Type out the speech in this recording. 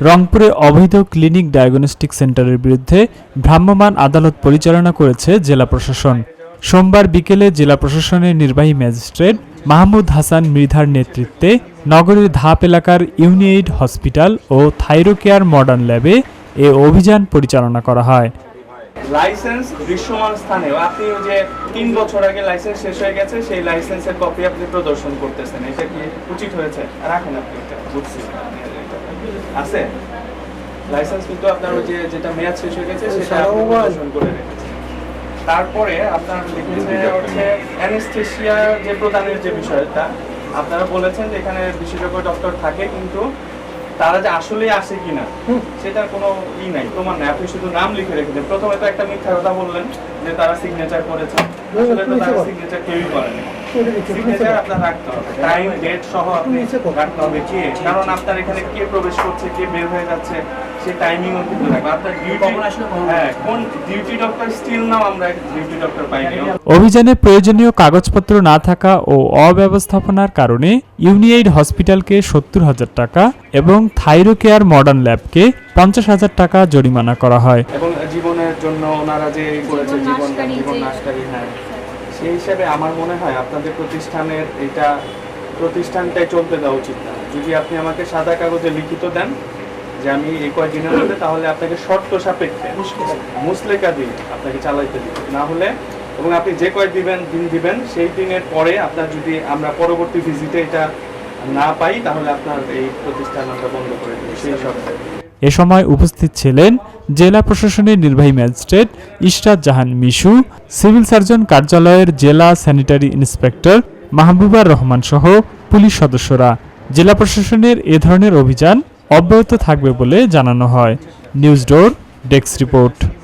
রংপুরে অবৈধ clinic diagnostic সেন্টারের বিরুদ্ধে ভ্রাম্যমাণ আদালত পরিচালনা করেছে জেলা প্রশাসন। সোমবার বিকেলে জেলা প্রশাসনের নির্বাহী ম্যাজিস্ট্রেট মাহমুদ হাসান মৃধার নেতৃত্বে নগরীর ধাপ এলাকার ইউনিএইড হসপিটাল ও থাইরোকেয়ার মডার্ন ল্যাবে এ অভিযান পরিচালনা করা হয়। লাইসেন্স দৃশ্যমান স্থানে আপনি যে তিন বছর আগে লাইসেন্স শেষ হয়ে গেছে, সেই লাইসেন্সের কপি আপনি প্রদর্শন করতেছেন। এটা কি উচিত হয়েছে? রাখেন আপনি আছে? লাইসেন্স কিন্তু আপনার ওই যে যেটা মেয়াদ শেষ হয়ে গেছে সেটা আপনি করে রেখেছেন। তারপরে আপনার লিখেছে হচ্ছে অ্যানেস্থেশিয়া যে প্রদানের যে বিষয়টা আপনারা বলেছেন যে এখানে বিশেষজ্ঞ ডক্টর থাকে কিন্তু তারা যে আসলে আসে কিনা সেটার কোনো ই নাই প্রমাণ নাই। আপনি শুধু নাম লিখে রেখে দেন। প্রথমে তো একটা মিথ্যা কথা বললেন যে তারা সিগনেচার করেছে। আসলে তো তারা সিগনেচার কেউই করেনি। সিগনেচার আপনার রাখতে হবে। টাইম ডেট সহ আপনি রাখতে হবে কে? কারণ আপনার এখানে কে প্রবেশ করছে কে বের হয়ে যাচ্ছে সেই টাইমিংও কিন্তু রাখবে। আপনার ডিউটি হ্যাঁ কোন ডিউটি ডক্টর স্টিল নাও আমরা ডিউটি ডক্টর পাইনি। অভিযানে প্রয়োজনীয় কাগজপত্র না থাকা ও অব্যবস্থাপনার কারণে ইউনিএইড হসপিটালকে সত্তর হাজার টাকা এবং থাইরোকেয়ার মডার্ন ল্যাবকে পঞ্চাশ হাজার টাকা জরিমানা করা হয়। এবং জীবনের জন্য ওনারা যে করেছে জীবন জীবন নাশকারী হ্যাঁ। সেই হিসাবে আমার মনে হয় আপনাদের প্রতিষ্ঠানের এটা প্রতিষ্ঠানটাই চলতে দেওয়া উচিত না। যদি আপনি আমাকে সাদা কাগজে লিখিত দেন যে আমি এই কয়েকদিনের মধ্যে তাহলে আপনাকে শর্ত সাপেক্ষে মুসলেকা দিয়ে আপনাকে চালাইতে দিব। না হলে এবং আপনি যে কয়েক দিবেন দিন দিবেন সেই দিনের পরে আপনার যদি আমরা পরবর্তী ভিজিটে এটা না পাই তাহলে আপনার এই প্রতিষ্ঠান আমরা বন্ধ করে দেবো সেই শর্তে। এ সময় উপস্থিত ছিলেন জেলা প্রশাসনের নির্বাহী magistrate Ishrat Jahan Mishu, civil surgeon কার্যালয়ের জেলা স্যানিটারি ইন্সপেক্টর মাহবুবার রহমান সহ পুলিশ সদস্যরা। জেলা প্রশাসনের এ ধরনের অভিযান অব্যাহত থাকবে বলে জানানো হয়। News door, desk report.